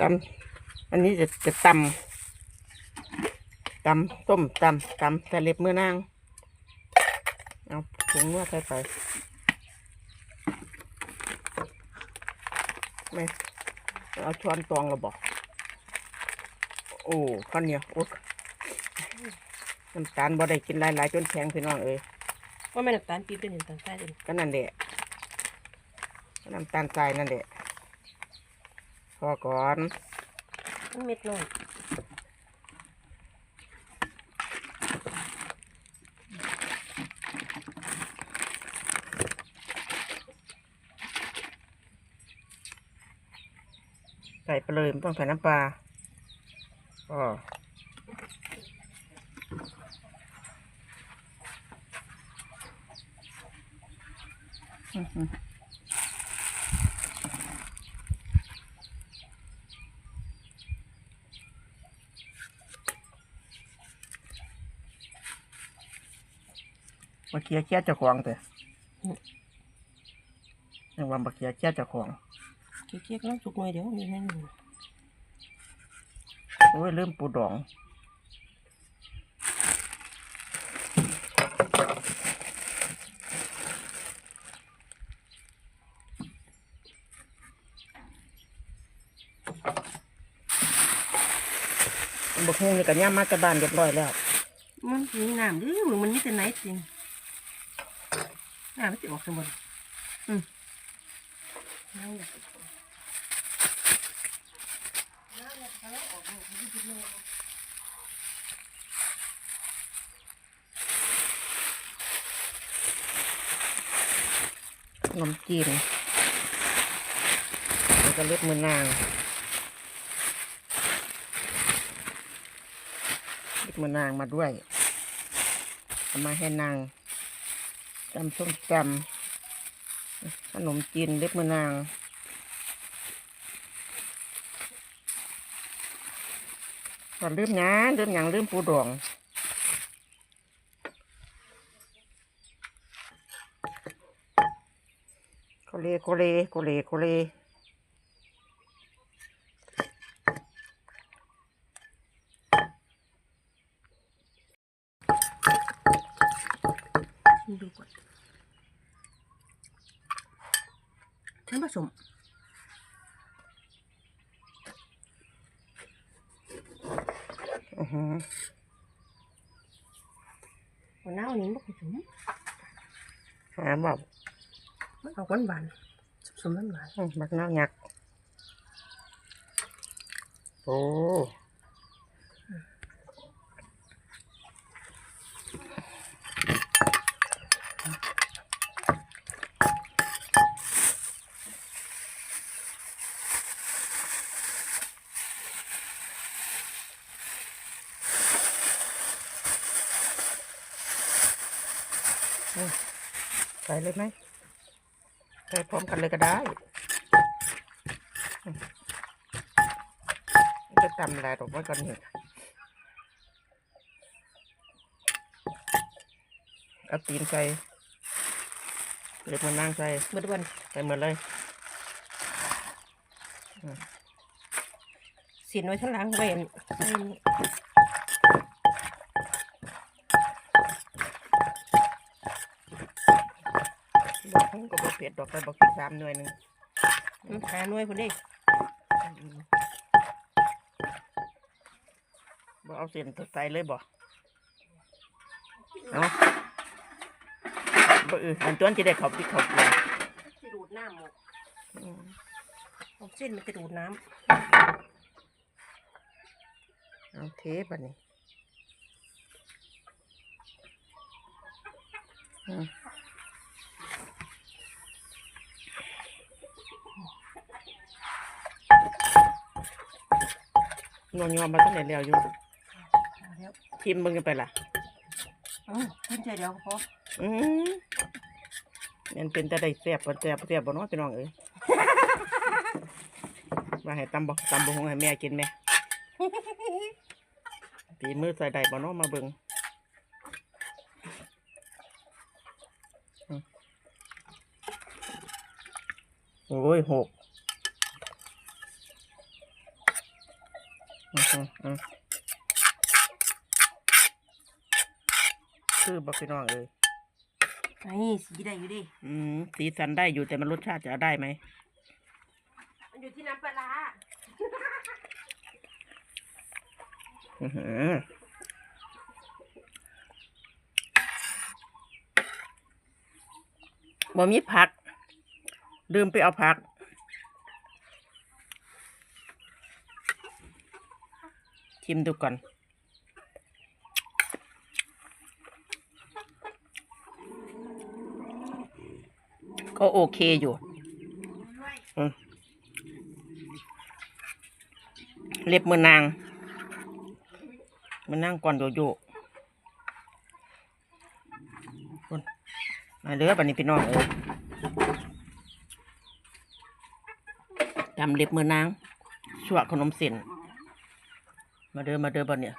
ตำอันนี้จะจะตำตำต้มตำตำแต่เล็บมือนาง เอาผงนวดใส่ไปไม่เอาช้อนตองเราบอก โอ้ข้าวเหนียวโอ้น้ำตาลบ่ได้กินหลายๆจนแข็งพี่น้องเอ้ยว่าแม่น้ำตาลปี๊บเป็นน้ำตาลใต้เลยก็นั่นแหละน้ำตาลทรายนั่นแหละพ อก่อนมันเม็ดน้อยใส่ไปเลยไม่ต้องใส่น้ำปลาก็อื้อหือ เคียร์เคียเจ้าของเถอะยังว่ามาเคียเคียเจ้าของเคี้ยวๆก็ต้องสุกหน่อยเดี๋ยวมีแน่นอนโอ้ยลืมปูดองบกฮุงนี่กับย่ามาจากบ้านเรียบร้อยแล้ว มันมีน้ำหรือมันมีแต่ไหนจริง น้ำมันจะออกสมบูรณ์อืมน้ำอยากขนมจีนแล้วก็เล็บมือนางเล็บมือนางมาด้วยเอามาให้นาง จำส้มจำขนมจีนเล็บมือนางก็ลืมหยังลืมหยังลืมปูดองโคเลโคเลโคเลโคเล ดูก่อนฉันผสมอือหือหัวหน้าอันนี้ไม่ผสมหาแบบมันออกหวานหวานๆผสมหวานหวานอื้อบักน้าหยักโอ้ ใส่เลยไหมใส่พร้อมกันเลยก็ได้อืมจะทำอะไรหรอกไว้ก่อนเนี่ยเอาตีนใส่เล็บมันนั่งใส่ๆเมื่อวันใส่หมดเลยเสียนไว้ข้างหลังเวน ไว้นี่บอกให้ก็บอกเผ็ดดอกไปบอกกินสามหน่วยหนึ่งอืมหาหน่วยคนนี้บอกเอาเส้นใส่เลยบอกเอาบ่เอออันต้นจะได้เขาปิดเขาเกลือจะดูดน้ำหมดอืมเอาเส้นมันจะดูดน้เอาเทปอันนี้อืม นวลยอมมาตั้งแต่แล้วอยู่ำเอาแล้วชิมมึงกันไปล่ะอืมขึ้นใจเดียวก็พออืมนั่นเป็นแต่ได้แซ่บบ่แซ่บบ่แซ่บบ่เนาะพี่น้องเอ้ย ว่าให้ตำบ่ตำบ่หงให้แม่กินแม่ตีมือใส่ได้บ่เนาะมาเบิ่งอืมโอ้ยหก อืมอืมอืม คือบอกพี่น้องเอ้ยไอ้สีได้อยู่ดิอืมสีสันได้อยู่แต่มันรสชาติจะได้ไหมมันอยู่ที่น้ำปลาร้าอื้อหือบ่มีผัก ลืมไปเอาผัก ชิมดูก่อน ก็โอเคอยู่เล็บมือนางมันนั่งก่อนโยโย่คนมาเด้อบันนี้พี่น้องเอ้ยจำเล็บมือนางชั่วขนมเส้น มาเด้อมาเด้อบันเนี่ย